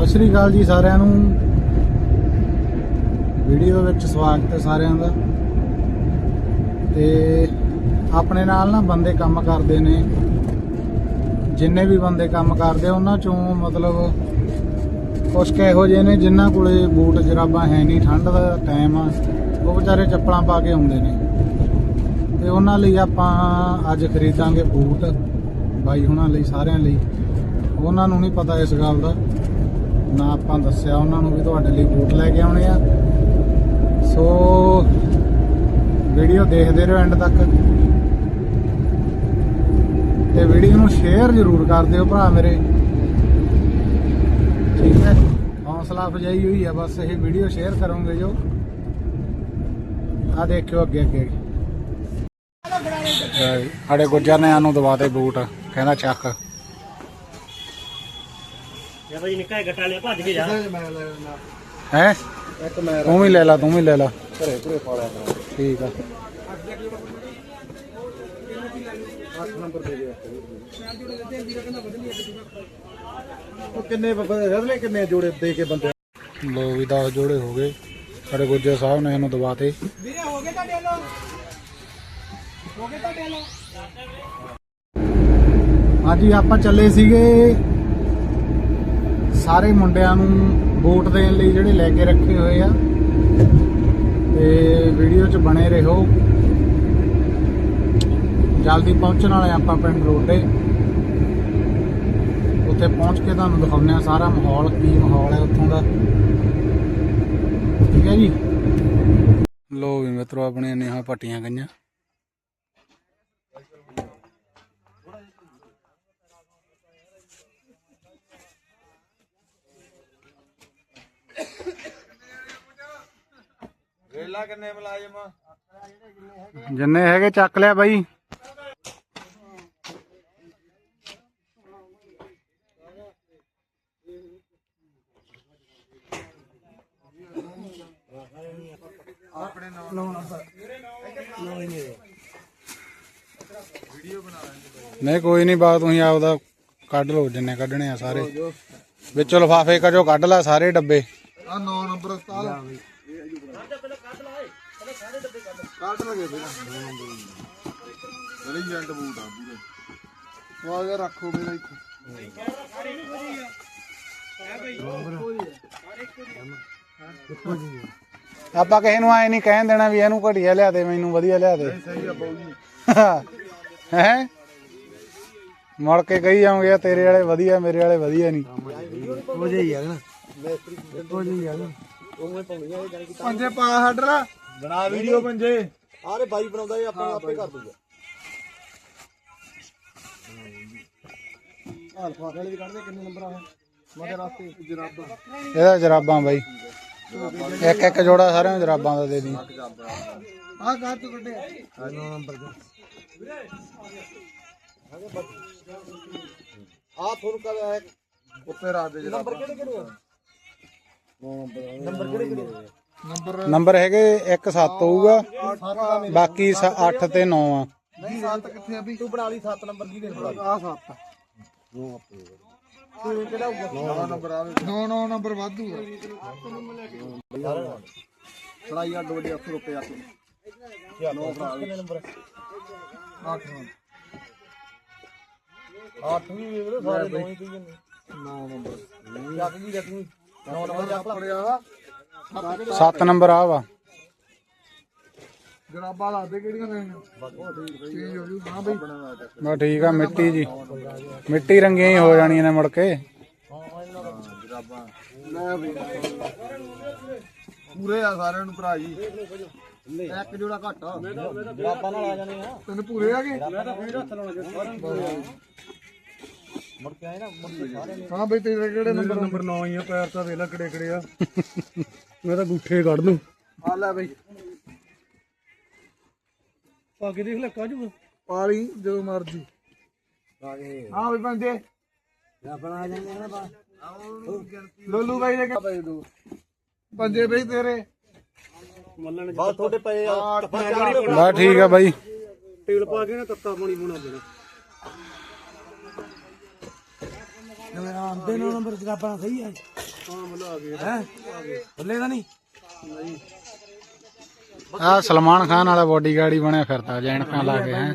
ਸਤਿ ਸ਼੍ਰੀ ਅਕਾਲ ਜੀ ਸਾਰਿਆਂ ਨੂੰ। ਵੀਡੀਓ ਵਿੱਚ ਸਵਾਗਤ ਹੈ ਸਾਰਿਆਂ ਦਾ। ਤੇ ਆਪਣੇ ਨਾਲ ਨਾ ਬੰਦੇ ਕੰਮ ਕਰਦੇ ਨੇ। ਜਿੰਨੇ ਵੀ ਬੰਦੇ ਕੰਮ ਕਰਦੇ, ਉਹਨਾਂ ਚੋਂ ਮਤਲਬ ਕੁਝ ਕੁ ਇਹੋ ਜਿਹੇ ਨੇ ਜਿਨ੍ਹਾਂ ਕੋਲੇ ਬੂਟ ਜਰਾਬਾਂ ਹੈ ਨਹੀਂ, ਠੰਡ ਦਾ ਟਾਈਮ ਆ। ਉਹ ਵਿਚਾਰੇ ਚੱਪਲਾਂ ਪਾ ਕੇ ਆਉਂਦੇ ਨੇ। ਤੇ ਉਹਨਾਂ ਲਈ ਆਪਾਂ ਅੱਜ ਖਰੀਦਾਂਗੇ ਬੂਟ, ਬਾਈ ਹੁਣਾਂ ਲਈ, ਸਾਰਿਆਂ ਲਈ। ਉਹਨਾਂ ਨੂੰ ਨਹੀਂ ਪਤਾ ਇਸ ਗੱਲ ਦਾ। ਨਾ ਆਪਾਂ ਦੱਸਿਆ ਉਹਨਾਂ ਨੂੰ ਵੀ ਤੁਹਾਡੇ ਲਈ ਬੂਟ ਲੈ ਕੇ ਆਉਣੇ ਆ। ਸੋ ਵੀਡੀਓ ਦੇਖਦੇ ਰਹੋ ਐਂਡ ਤੱਕ। ਤੇ ਵੀਡੀਓ ਨੂੰ ਸ਼ੇਅਰ ਜ਼ਰੂਰ ਕਰ ਦਿਓ ਭਰਾ ਮੇਰੇ। ਠੀਕ ਹੈ? ਹੌਸਲਾ ਅਫਜਾਈ ਹੋਈ ਆ ਬਸ ਇਹ ਵੀਡੀਓ ਸ਼ੇਅਰ ਕਰੋਗੇ ਜੋ। ਆ ਦੇਖਿਓ ਅੱਗੇ ਅੱਗੇ। ਸਾਡੇ ਗੁੱਜਰ ਨੇ ਸਾਨੂੰ ਦਵਾਤੇ ਬੂਟ। ਕਹਿੰਦਾ ਚੱਕ। ਜੇ ਭਾਈ ਨਿੱਕਾ ਜਿਹਾ ਗੱਟਾ ਲਿਆ ਭੱਜ ਕੇ ਜਾ। ਹੈ? ਇੱਕ ਮੈਂ ਤੂੰ ਵੀ ਲੈ ਲਾ ਤੂੰ ਵੀ ਲੈ ਲਾ। ਘਰੇ ਘਰੇ ਪਾ ਲਿਆ ਕਰਾਂ। ਠੀਕ ਆ। 8 ਨੰਬਰ ਦੇ ਦੇ ਉਹ ਕਿੰਨੇ ਰਦਲੇ ਕਿੰਨੇ ਜੋੜੇ ਦੇ ਕੇ ਬੰਦੇ ਲੋ ਵੀ 10 ਜੋੜੇ ਹੋ ਗਏ। ਸਾਡੇ ਗੁੱਜਰ ਸਾਹਿਬ ਨੇ ਇਹਨੂੰ ਦਵਾਤੇ। ਹਾਂਜੀ ਆਪਾਂ ਚੱਲੇ ਸੀਗੇ ਸਾਰੇ ਮੁੰਡਿਆਂ ਨੂੰ ਵੋਟ ਦੇਣ ਲਈ ਜਿਹੜੇ ਲੈ ਕੇ ਰੱਖੇ ਹੋਏ ਆ। ਤੇ ਵੀਡੀਓ 'ਚ ਬਣੇ ਰਹੋ। ਜਲਦੀ ਪਹੁੰਚਣ ਵਾਲੇ ਆਪਾਂ ਪਿੰਡ ਰੋਡੇ। ਉੱਥੇ ਪਹੁੰਚ ਕੇ ਤੁਹਾਨੂੰ ਦਿਖਾਉਂਦੇ ਆ ਸਾਰਾ ਮਾਹੌਲ, ਕੀ ਮਾਹੌਲ ਹੈ ਉੱਥੋਂ ਦਾ। ਠੀਕ ਹੈ ਜੀ? ਲੋ ਵੀ ਮਿੱਤਰੋ, ਆਪਣੀਆਂ ਨੇਹਾਂ ਪੱਟੀਆਂ ਗਈਆਂ। ਵੇਲਾ ਕਿੰਨੇ ਮਲਾਜਮ ਜਿੰਨੇ ਹੈਗੇ ਚੱਕ ਲਿਆ ਬਾਈ। ਨਹੀਂ ਕੋਈ ਨਹੀਂ ਬਾਤ ਤੁਸੀਂ ਆਪਦਾ ਕੱਢ ਲਓ ਜਿੰਨੇ ਕੱਢਣੇ ਆ ਸਾਰੇ। ਵਿੱਚੋਂ ਲਫਾਫੇ ਕੱਢੋ ਕੱਢ ਲੈ ਸਾਰੇ ਡੱਬੇ। ਆ 9 ਨੰਬਰ ਉਸਤਾਦ ਕੱਢ ਲਗੇ ਫਿਰ। ਬੜੀ ਜੰਟ ਬੂਟ ਆ ਪੂਰੇ ਉਹ ਆ ਰੱਖੋ ਮੇਰਾ ਇੱਥੇ। ਆਪਾਂ ਕਿਸੇ ਨੂੰ ਐ ਨਹੀਂ ਕਹਿਣ ਦੇਣਾ ਵੀ ਇਹਨੂੰ ਘਟੀਆ ਲਿਆ ਦੇ ਮੈਨੂੰ ਵਧੀਆ ਲਿਆ ਦੇ। ਸਹੀ ਆ ਬਾਊ ਜੀ ਹੈ? ਮੁੜ ਕੇ ਕਹੀ ਜਾਓਗੇ ਤੇਰੇ ਵਾਲੇ ਵਧੀਆ ਮੇਰੇ ਵਾਲੇ ਵਧੀਆ ਨਹੀਂ। ਹੋ ਜਾਈ ਆ ਨਾ। ਹੋ ਜਾਈ ਆ ਨਾ। ਪੰਜੇ ਪਾ ਹੱਡਰਾ ਬਣਾ ਵੀਡੀਓ ਪੰਜੇ। ਆਰੇ ਬਾਈ ਬਣਾਉਂਦਾ ਇਹ ਆਪਾਂ ਆਪੇ ਕਰ ਦੂਗਾ ਆਲਫਾ ਵਾਲੇ ਵੀ ਕੱਢਦੇ ਕਿੰਨੇ ਨੰਬਰ ਆ ਮਗਰ ਰਾਸਤੇ ਜਰਾਬਾ ਇਹਦਾ ਜਰਾਬਾਂ ਬਾਈ। ਇੱਕ ਇੱਕ ਜੋੜਾ ਸਾਰਿਆਂ ਨੂੰ ਜਰਾਬਾਂ ਦਾ ਦੇ ਦੀ। ਆ ਕਾਰ ਤੋਂ ਕੱਢੇ। ਆ 9 ਨੰਬਰ ਦੇ। ਆ ਤੁਹਾਨੂੰ ਕਦ ਹੈ। ਉੱਤੇ ਰਾਤ ਦੇ ਨੰਬਰ ਕਿਹੜੇ ਕਿਹੜੇ ਆ? 9 ਨੰਬਰ ਨੰਬਰ ਕਿਹੜੇ ਕਿਹੜੇ ਨੰਬਰ ਨੰਬਰ ਹੈਗੇ 1 7 ਹੋਊਗਾ ਬਾਕੀ 8 ਤੇ 9 ਆ। ਨਹੀਂ 7 ਕਿੱਥੇ ਆ ਵੀ? ਤੂੰ ਬਣਾ ਲਈ 7 ਨੰਬਰ ਕੀ ਦੇ ਆ 7 ਨੋ ਆਪੇ ਤੂੰ ਕਿਹੜਾ ਹੋਊਗਾ? 9 ਨੰਬਰ ਆਵੇ। 9 9 ਨੰਬਰ ਵਾਧੂ ਆ। ਸੜਾਈ ਵੱਡੇ 8 ਰੁਪਏ ਆ। ਤੂੰ 9 ਫੜਾ ਕਿੰਨੇ ਨੰਬਰ 8 8 ਵੀ ਵੀਰੇ ਸਾਰੇ ਨੌਂ ਹੀ ਕਹੀ ਜਾਂਦੇ। 9 ਨੰਬਰ। ਜੱਟ ਜੀ ਜੱਟ ਜੀ 9 ਨੰਬਰ ਜਾ ਪੜਿਆ 7 ਨੰਬਰ ਆ ਵਾ। ਜਰਾਬਾ ਦੱਸ ਦੇ ਕਿਹੜੀਆਂ ਲੈਣੀਆਂ? ਚੀਜ਼ ਹੋ ਜੂ। ਹਾਂ ਬਈ। ਬਸ ਠੀਕ ਆ ਮਿੱਟੀ ਜੀ। ਮਿੱਟੀ ਰੰਗੀਆਂ ਹੀ ਹੋ ਜਾਣੀਆਂ ਨੇ ਮੁੜ ਕੇ। ਜਰਾਬਾਂ ਲੈ ਬਈ। ਪੂਰੇ ਆ ਸਾਰਿਆਂ ਨੂੰ ਭਰਾ ਜੀ। ਇੱਕ ਜੋੜਾ ਘੱਟ ਆ। ਜਰਾਬਾਂ ਨਾਲ ਆ ਜਾਣੇ ਆ ਤੈਨੂੰ ਪੂਰੇ ਆ ਗਏ? ਮੈਂ ਤਾਂ ਫੇਰ ਹੱਥ ਲਾਉਣਾ ਮੁੜ ਕੇ ਆਏ ਨਾ ਹਾਂ ਬਈ ਤੇਰੇ ਕਿਹੜੇ ਨੰਬਰ? ਨੰਬਰ 9 ਹੀ ਆ ਪੈਰ ਤਾਂ ਵੇਲਾ ਕਿਹੜੇ ਕਿਹੜੇ ਆ। ਮੈਂ ਤਾਂ ਗੁੱਠੇ ਕੱਢ ਦੂੰ। ਆ ਲੈ ਬਈ। ਪਾ ਕੇ ਦੇਖ ਲੈ ਕਾਜੂ ਪਾਲੀ ਜਦੋਂ ਮਰਜ਼ੀ। ਹਾਂ ਬਈ ਬੰਦੇ ਆਪਣਾ ਆ ਜਾਂਦੇ ਨਾ ਬਾ ਲੋਲੂ ਬਾਈ ਦੇ ਭਾਈ ਦੋ ਪੰਜੇ ਬਈ ਤੇਰੇ। ਬਾਤ ਤੁਹਾਡੇ ਪਏ ਆ। ਬਸ ਠੀਕ ਆ ਬਾਈ। ਤੇਲ ਪਾ ਕੇ ਨਾ ਤੱਤਾ ਪਾਣੀ ਬਣਾ ਦੇਣਾ। ਜਿਵੇਂ ਆਂਦੇ ਨੇ ਨੰਬਰ ਜਰਾਬਾਂ ਸਹੀ ਹੈ ਹਾਂ ਮਤਲਬ ਆ ਗਏ ਹੈ? ਬੱਲੇ ਦਾ ਨਹੀਂ। ਆ ਸਲਮਾਨ ਖਾਨ ਵਾਲਾ ਬਾਡੀਗਾਰਡ ਹੀ ਬਣਿਆ ਫਿਰਦਾ ਜੈਨਕਾਂ ਲਾ ਕੇ ਹੈ?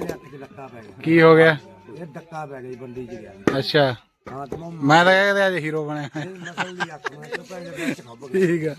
ਕੀ ਹੋ ਗਿਆ? ਇਹ ਡੱਕਾ ਪੈ ਗਿਆ ਜੀ ਬੰਦੀ 'ਚ ਗਿਆ। ਅੱਛਾ। ਮੈਂ ਤਾਂ ਕਹਿੰਦੇ ਅੱਜ ਹੀਰੋ ਬਣਿਆ। ਨਸਲ ਦੀ ਅੱਖ ਮੈਂ ਤੇ ਪੈ ਗਿਆ ਵਿੱਚ ਖੱਬ ਗਿਆ। ਠੀਕ ਆ।